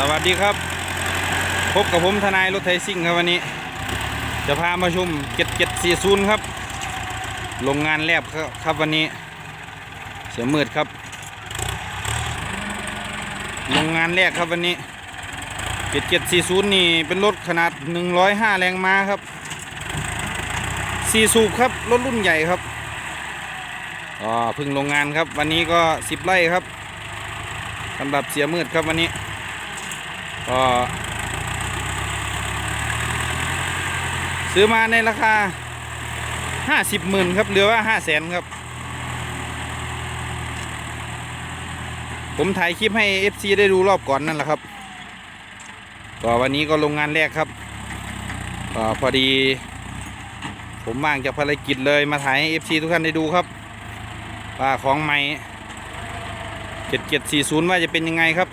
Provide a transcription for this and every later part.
สวัสดีครับ พบกับผมทนายรถไทยซิ่งครับวันนี้ จะพามาชม7740ครับโรงงานแลบครับครับวันนี้ เสียมืดครับโรงงานแรกครับวันนี้ 7740 นี่เป็นรถขนาด 105 แรงม้าครับ4สูบครับรถรุ่นใหญ่ครับก็เพึ่งโรงงานครับ วันนี้ก็ 10 ไร่ครับสำหรับเสียมืดครับวันนี้ ก็ซื้อมาในราคา50หมื่นครับเหลือว่า5 0 0แสนครับ ผมถ่ายคลิปให้ FC ได้ดูรอบก่อนนั่นแหละครับก็วันนี้ก็โรงงานแรกครับก็พอดี ผมว่างจากภารกิจเลยมาถ่ายให้ FC ทุกท่านได้ดูครับว่าของใหม่7740ว่าจะเป็นยังไงครับ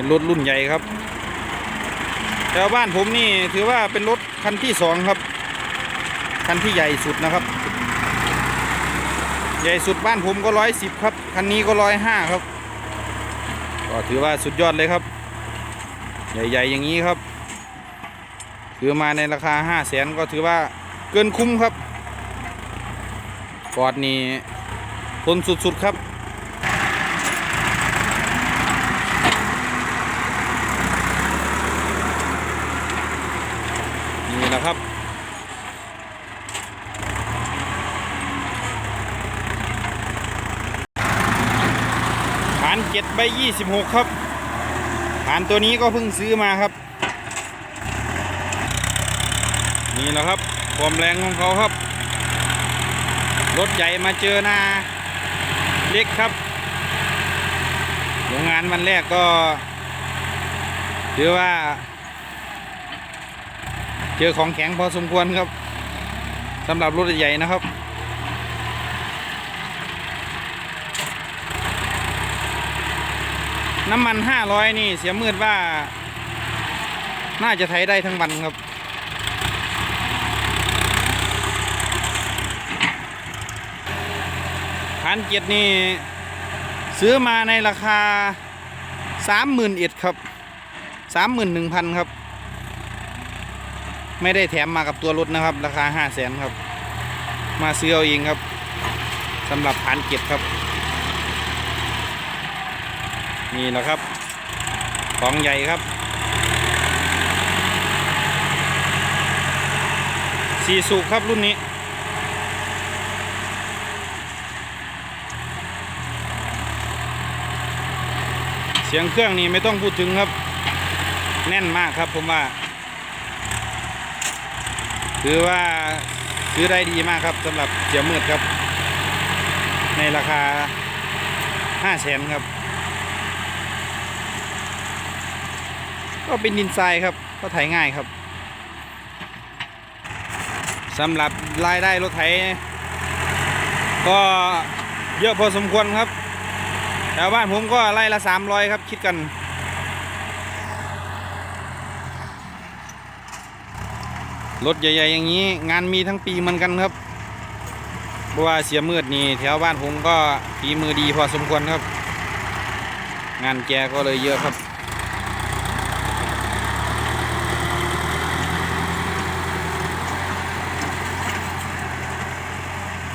เป็นรถรุ่นใหญ่ครับแถวบ้านผมนี่ถือว่าเป็นรถคันที่สองครับ คันที่ใหญ่สุดนะครับ ใหญ่สุดบ้านผมก็ร้อยสิบครับ คันนี้ก็ร้อยห้าครับ ก็ถือว่าสุดยอดเลยครับ ใหญ่ๆอย่างนี้ครับคือมาในราคาห้าแสนก็ถือว่าเกินคุ้มครับฟอร์ดนี่ทนสุดๆครับ นี่แหละครับ ฐานเจ็ดใบยี่สิบหกครับ ฐานตัวนี้ก็เพิ่งซื้อมาครับ นี่แหละครับ ความแรงของเขาครับ รถใหญ่มาเจอหน้าเล็กครับโรงงานวันแรกก็ถือว่า เจอของแข็งพอสมควรครับสำหรับรถใหญ่นะครับน้ำมัน 500 นี่เสียมืดว่า น่าจะไถได้ทั้งวันครับ พันเจ็ดนี่ ซื้อมาในราคา30,000เอ็ดครับ 31,000 ครับ ไม่ได้แถมมากับตัวรถนะครับ ราคา5 0 0แสนครับ มาซื้อเอาเองครับสำหรับพันเจ็ดครับ นี่แหละครับ ของใหญ่ครับสีสุครับรุ่นนี้เสียงเครื่องนี่ไม่ต้องพูดถึงครับ แน่นมากครับผมว่า ถือว่าซื้อได้ดีมากครับสำหรับเสียมืดครับ ในราคา5 0 0แสนครับ ก็เป็นดินทรายครับ ก็ไถง่ายครับสำหรับรายได้รถไถ ก็เยอะพอสมควรครับแถวบ้านผมก็ไล่ละสามร้อยครับคิดกัน รถใหญ่ๆอย่างนี้ งานมีทั้งปีเหมือนกันครับเพราะว่าเสียมืดนี่แถวบ้านผมก็ฝีมือดีพอสมควรครับ งานแกก็เลยเยอะครับ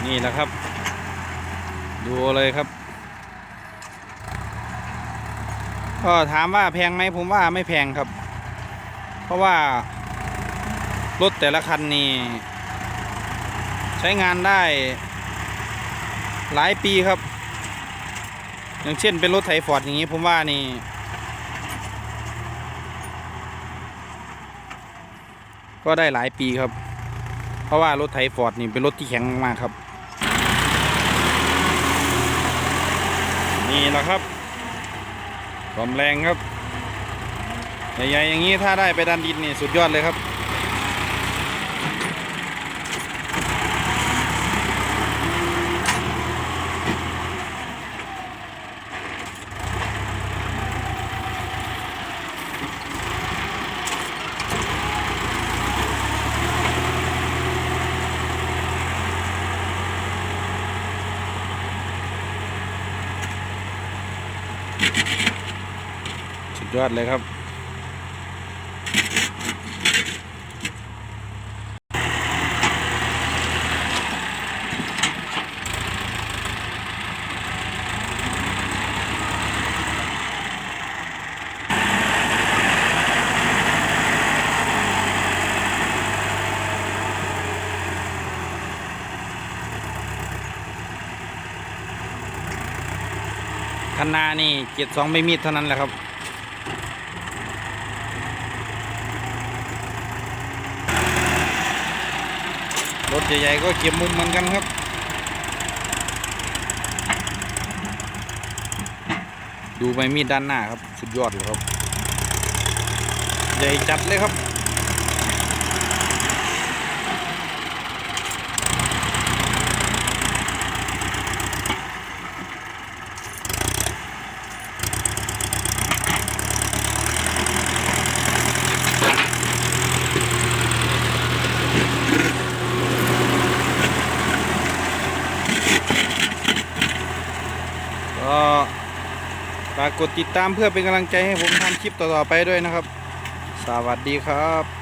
นี่แหละครับ ดูเลยครับ ก็ถามว่าแพงไหมผมว่าไม่แพงครับ เพราะว่า รถแต่ละคันนี่ใช้งานได้หลายปีครับ อย่างเช่นเป็นรถไถฟอร์ดอย่างนี้ผมว่านี่ ก็ได้หลายปีครับ เพราะว่ารถไถฟอร์ดนี่เป็นรถที่แข็งมากครับ นี่แหละครับความแรงครับใหญ่ๆอย่างนี้ถ้าได้ไปดันดินนี่สุดยอดเลยครับ สุดยอดเลยครับ คันนานี่เกียรสองไม่มีดเท่านั้นแหละครับ รถใหญ่ๆก็เก็บมุมเหมือนกันครับดูใบมีดด้านหน้าครับ สุดยอดเลยครับ ใหญ่จัดเลยครับ ก็ฝากกดติดตามเพื่อเป็นกำลังใจให้ผมทำคลิปต่อๆไปด้วยนะครับ สวัสดีครับ